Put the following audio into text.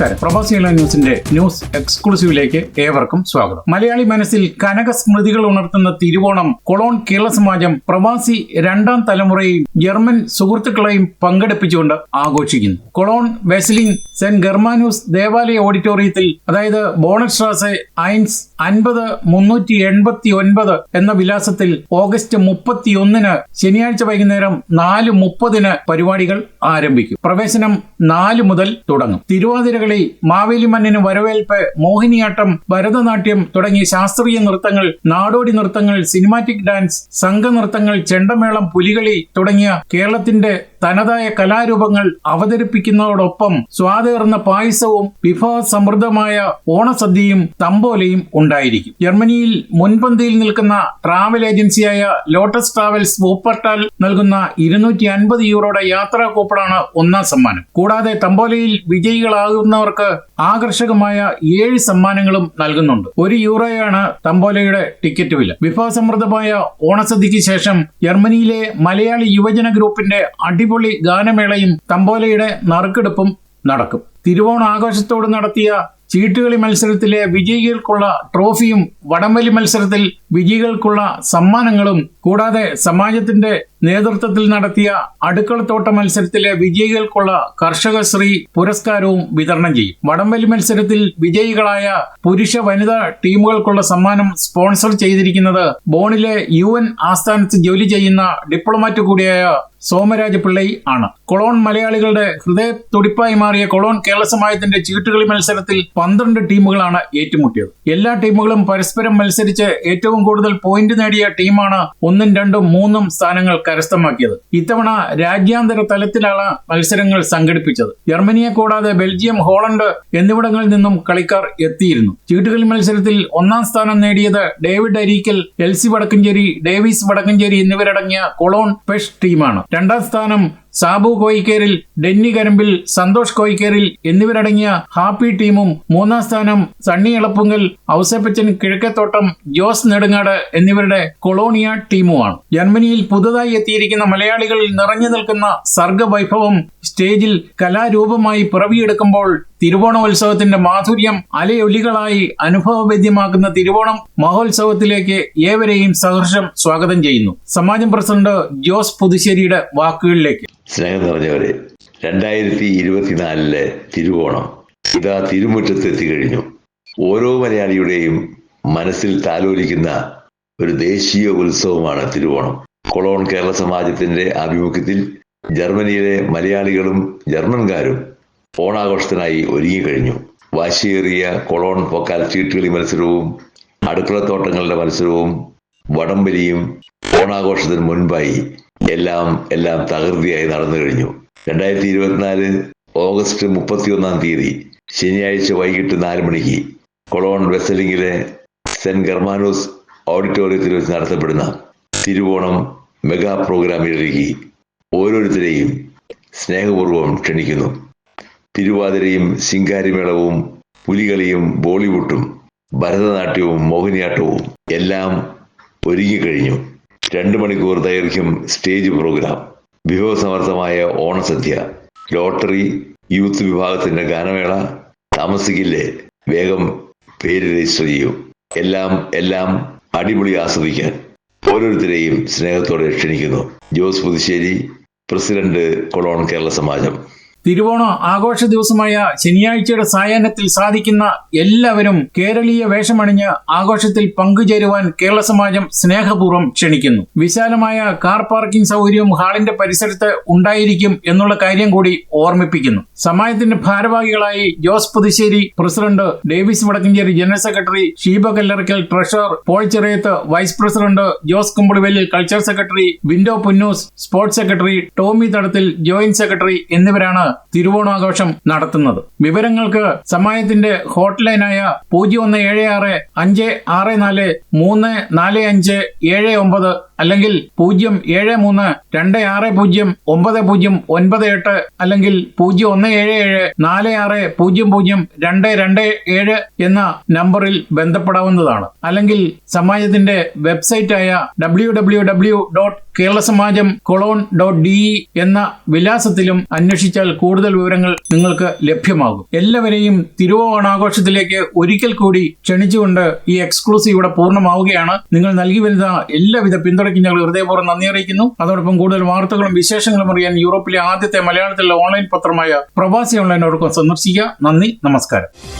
നമസ്കാരം. പ്രവാസികള ന്യൂസിന്റെ ന്യൂസ് എക്സ്ക്ലൂസീവിലേക്ക് ഏവർക്കും സ്വാഗതം. മലയാളി മനസ്സിൽ കനക സ്മൃതികൾ ഉണർത്തുന്ന തിരുവോണം കൊളോൺ കേരള സമാജം പ്രവാസി രണ്ടാം തലമുറയും ജർമ്മൻ സുഹൃത്തുക്കളെയും പങ്കെടുപ്പിച്ചുകൊണ്ട് ആഘോഷിക്കുന്നു. കൊളോൺ വെസ്ലിംഗ് സെന്റ് ഗർമാനൂസ് ദേവാലയ ഓഡിറ്റോറിയത്തിൽ അതായത് ബോണസ്ട്രാസെ ഐൻസ് അൻപത് മുന്നൂറ്റി എൺപത്തി ഒൻപത് എന്ന വിലാസത്തിൽ ഓഗസ്റ്റ് മുപ്പത്തിയൊന്നിന് ശനിയാഴ്ച വൈകുന്നേരം നാല് മുപ്പതിന് പരിപാടികൾ ആരംഭിക്കും. പ്രവേശനം നാല് മുതൽ തുടങ്ങും. തിരുവാതിരകളി മാവേലി മണ്ണിന് വരവേൽപ്പ് മോഹിനിയാട്ടം ഭരതനാട്യം തുടങ്ങിയ ശാസ്ത്രീയ നൃത്തങ്ങൾ നാടോടി നൃത്തങ്ങൾ സിനിമാറ്റിക് ഡാൻസ് സംഘനൃത്തങ്ങൾ ചെണ്ടമേളം പുലികളി തുടങ്ങിയ കേരളത്തിന്റെ തനതായ കലാരൂപങ്ങൾ അവതരിപ്പിക്കുന്നതോടൊപ്പം സ്വാതേർന്ന പായസവും വിഭവ സമൃദ്ധമായ ഓണസദ്യയും തമ്പോലയും ഉണ്ടായിരിക്കും. ജർമ്മനിയിൽ മുൻപന്തിയിൽ നിൽക്കുന്ന ട്രാവൽ ഏജൻസിയായ ലോട്ടസ് ട്രാവൽസ് വൂപ്പർട്ടാൽ നൽകുന്ന ഇരുന്നൂറ്റി അൻപത് യൂറോയുടെ യാത്രാ കൂപ്പണാണ് ഒന്നാം സമ്മാനം. കൂടാതെ തമ്പോലയിൽ വിജയികളാകുന്നവർക്ക് ആകർഷകമായ ഏഴ് സമ്മാനങ്ങളും നൽകുന്നുണ്ട്. ഒരു യൂറോയാണ് തമ്പോലയുടെ ടിക്കറ്റ് വില. വിഭവസമൃദ്ധമായ ഓണസദ്യയ്ക്ക് ശേഷം ജർമ്മനിയിലെ മലയാളി യുവജന ഗ്രൂപ്പിന്റെ അടിപൊളി ഗാനമേളയും തമ്പോലയുടെ നറുക്കെടുപ്പും നടക്കും. തിരുവോണ ആഘോഷത്തോട് നടത്തിയ ചീട്ടുകളി മത്സരത്തിലെ വിജയികൾക്കുള്ള ട്രോഫിയും വടംവലി മത്സരത്തിൽ വിജയികൾക്കുള്ള സമ്മാനങ്ങളും കൂടാതെ സമാജത്തിന്റെ നേതൃത്വത്തിൽ നടത്തിയ അടുക്കളത്തോട്ട മത്സരത്തിലെ വിജയികൾക്കുള്ള കർഷകശ്രീ പുരസ്കാരവും വിതരണം ചെയ്യും. വടംവലി മത്സരത്തിൽ വിജയികളായ പുരുഷ വനിതാ ടീമുകൾക്കുള്ള സമ്മാനം സ്പോൺസർ ചെയ്തിരിക്കുന്നത് ബോണിലെ യു എൻ ആസ്ഥാനത്ത് ജോലി ചെയ്യുന്ന ഡിപ്ലോമാറ്റ് കൂടിയായ സോമരാജ പിള്ളൈ ആണ്. കൊളോൺ മലയാളികളുടെ ഹൃദയ തുടിപ്പായി മാറിയ കൊളോൺ കേരള സമാജത്തിന്റെ ചീട്ടുകളി മത്സരത്തിൽ പന്ത്രണ്ട് ടീമുകളാണ് ഏറ്റുമുട്ടിയത്. എല്ലാ ടീമുകളും പരസ്പരം മത്സരിച്ച് ഏറ്റവും കൂടുതൽ പോയിന്റ് നേടിയ ടീമാണ് ഒന്നും രണ്ടും മൂന്നും സ്ഥാനങ്ങൾ കരസ്ഥമാക്കിയത്. ഇത്തവണ രാജ്യാന്തര തലത്തിലാണ് മത്സരങ്ങൾ സംഘടിപ്പിച്ചത്. ജർമ്മനിയെ കൂടാതെ ബെൽജിയം ഹോളണ്ട് എന്നിവിടങ്ങളിൽ നിന്നും കളിക്കാർ എത്തിയിരുന്നു. ചീട്ടുകളി മത്സരത്തിൽ ഒന്നാം സ്ഥാനം നേടിയത് David Areekal Elsy Vadakkanchery Davis Vadakkanchery എന്നിവരടങ്ങിയ കൊളോൺ പെഷ് ടീമാണ്. രണ്ടാം സ്ഥാനം സാബു കോയിക്കേരിൽ ഡെന്നി കരമ്പിൽ സന്തോഷ് കോയിക്കേരിൽ എന്നിവരടങ്ങിയ ഹാപ്പി ടീമും മൂന്നാം സ്ഥാനം സണ്ണി എളപ്പുങ്കൽ ഔസപ്പച്ചൻ കിഴക്കത്തോട്ടം ജോസ് നെടുങ്ങാട് എന്നിവരുടെ കൊളോണിയ ടീമുമാണ്. ജർമ്മനിയിൽ പുതുതായി എത്തിയിരിക്കുന്ന മലയാളികളിൽ നിറഞ്ഞു നിൽക്കുന്ന സർഗവൈഭവം സ്റ്റേജിൽ കലാരൂപമായി പിറവിയെടുക്കുമ്പോൾ തിരുവോണോത്സവത്തിന്റെ മാധുര്യം അലയൊലികളായി അനുഭവവേദ്യമാക്കുന്ന തിരുവോണം മഹോത്സവത്തിലേക്ക് ഏവരെയും സഹർഷം സ്വാഗതം ചെയ്യുന്നു. സമാജം പ്രസിഡന്റ് ജോസ് പുതുശ്ശേരിയുടെ വാക്കുകളിലേക്ക്. സ്നേഹം നിറഞ്ഞവരെ രണ്ടായിരത്തി ഇരുപത്തിനാലിലെ തിരുവോണം ഇതാ തിരുമുറ്റത്ത് എത്തിക്കഴിഞ്ഞു ഓരോ മലയാളിയുടെയും മനസ്സിൽ താലോലിക്കുന്ന ഒരു ദേശീയ ഉത്സവമാണ് തിരുവോണം. കൊളോൺ കേരള സമാജത്തിന്റെ ആഭിമുഖ്യത്തിൽ ജർമ്മനിയിലെ മലയാളികളും ജർമ്മൻകാരും ഓണാഘോഷത്തിനായി ഒരുങ്ങിക്കഴിഞ്ഞു വാശിയേറിയ കൊളോൺ പൊക്കാൽ ചീട്ടുകളി മത്സരവും അടുക്കളത്തോട്ടങ്ങളുടെ മത്സരവും വടംവലിയും ഓണാഘോഷത്തിന് മുൻപായി എല്ലാം എല്ലാം തകൃതിയായി നടന്നു കഴിഞ്ഞു. രണ്ടായിരത്തി ഇരുപത്തിനാല് ഓഗസ്റ്റ് മുപ്പത്തിയൊന്നാം തീയതി ശനിയാഴ്ച വൈകിട്ട് നാല് മണിക്ക് കൊളോൺ വെസലിംഗിലെ സെന്റ് ഗർമാനോസ് ഓഡിറ്റോറിയത്തിൽ വെച്ച് നടത്തപ്പെടുന്ന തിരുവോണം മെഗാ പ്രോഗ്രാമിലേക്ക് ഓരോരുത്തരെയും സ്നേഹപൂർവം ക്ഷണിക്കുന്നു. തിരുവാതിരയും ശിങ്കാരിമേളവും പുലികളിയും ബോളിവുഡും ഭരതനാട്യവും മോഹിനിയാട്ടവും എല്ലാം ഒരുങ്ങിക്കഴിഞ്ഞു. രണ്ട് മണിക്കൂർ ദൈർഘ്യം സ്റ്റേജ് പ്രോഗ്രാം. വിഭവസമർത്ഥമായ ഓണസദ്യ ലോട്ടറി യൂത്ത് വിഭാഗത്തിന്റെ ഗാനമേള താമസിക്കില്ലേ? വേഗം പേര് രജിസ്റ്റർ ചെയ്യൂ. എല്ലാം എല്ലാം അടിപൊളി ആസ്വദിക്കാൻ ഓരോരുത്തരെയും സ്നേഹത്തോടെ ക്ഷണിക്കുന്നു. Jose Puthussery president Cologne Kerala Samajam. തിരുവോണ ആഘോഷ ദിവസമായ ശനിയാഴ്ചയുടെ സായാഹ്നത്തിൽ സാധിക്കുന്ന എല്ലാവരും കേരളീയ വേഷമണിഞ്ഞ് ആഘോഷത്തിൽ പങ്കുചേരുവാൻ കേരള സമാജം സ്നേഹപൂർവം ക്ഷണിക്കുന്നു. വിശാലമായ കാർ പാർക്കിംഗ് സൗകര്യവും ഹാളിന്റെ പരിസരത്ത് ഉണ്ടായിരിക്കും എന്നുള്ള കാര്യം കൂടി ഓർമ്മിപ്പിക്കുന്നു. സമാജത്തിന്റെ ഭാരവാഹികളായി Jose Puthussery president Davis Vadakkencherry general secretary Sheeba Kallarakkal treasurer Paul Cheriyath vice president Jose Kumbalivelil culture secretary window Punnoose sports secretary Tommy Thadathil joint secretary എന്നിവരാണ് തിരുവോണാഘോഷം നടത്തുന്നത്. വിവരങ്ങൾക്ക് സമയത്തിന്റെ ഹോട്ട്ലൈനായ പൂജ്യം ഒന്ന് ഏഴ് ആറ് അഞ്ച് ആറ് നാല് മൂന്ന് നാല് അഞ്ച് ഏഴ് ഒമ്പത് അല്ലെങ്കിൽ പൂജ്യം ഏഴ് മൂന്ന് രണ്ട് ആറ് പൂജ്യം ഒമ്പത് പൂജ്യം ഒൻപത് എട്ട് അല്ലെങ്കിൽ പൂജ്യം ഒന്ന് ഏഴ് ഏഴ് നാല് ആറ് പൂജ്യം പൂജ്യം രണ്ട് രണ്ട് ഏഴ് എന്ന നമ്പറിൽ ബന്ധപ്പെടാവുന്നതാണ്. അല്ലെങ്കിൽ സമാജത്തിന്റെ വെബ്സൈറ്റായ W W W dot Kerala Samajam Cologne dot D എന്ന വിലാസത്തിലും അന്വേഷിച്ചാൽ കൂടുതൽ വിവരങ്ങൾ നിങ്ങൾക്ക് ലഭ്യമാകും. എല്ലാവരെയും തിരുവോണാഘോഷത്തിലേക്ക് ഒരിക്കൽ കൂടി ക്ഷണിച്ചുകൊണ്ട് ഈ എക്സ്ക്ലൂസീവ് ഇവിടെ പൂർണമാവുകയാണ്. നിങ്ങൾ നൽകി വരുന്ന എല്ലാവിധ പിന്തുണയ്ക്കും ഞങ്ങൾ ഹൃദയപൂർവം നന്ദി അറിയിക്കുന്നു. അതോടൊപ്പം കൂടുതൽ വാർത്തകളും വിശേഷങ്ങളും അറിയാൻ യൂറോപ്പിലെ ആദ്യത്തെ മലയാളത്തിലുള്ള ഓൺലൈൻ പത്രമായ പ്രവാസി ഓൺലൈനോടൊപ്പം സന്ദർശിക്കുക. നന്ദി നമസ്കാരം.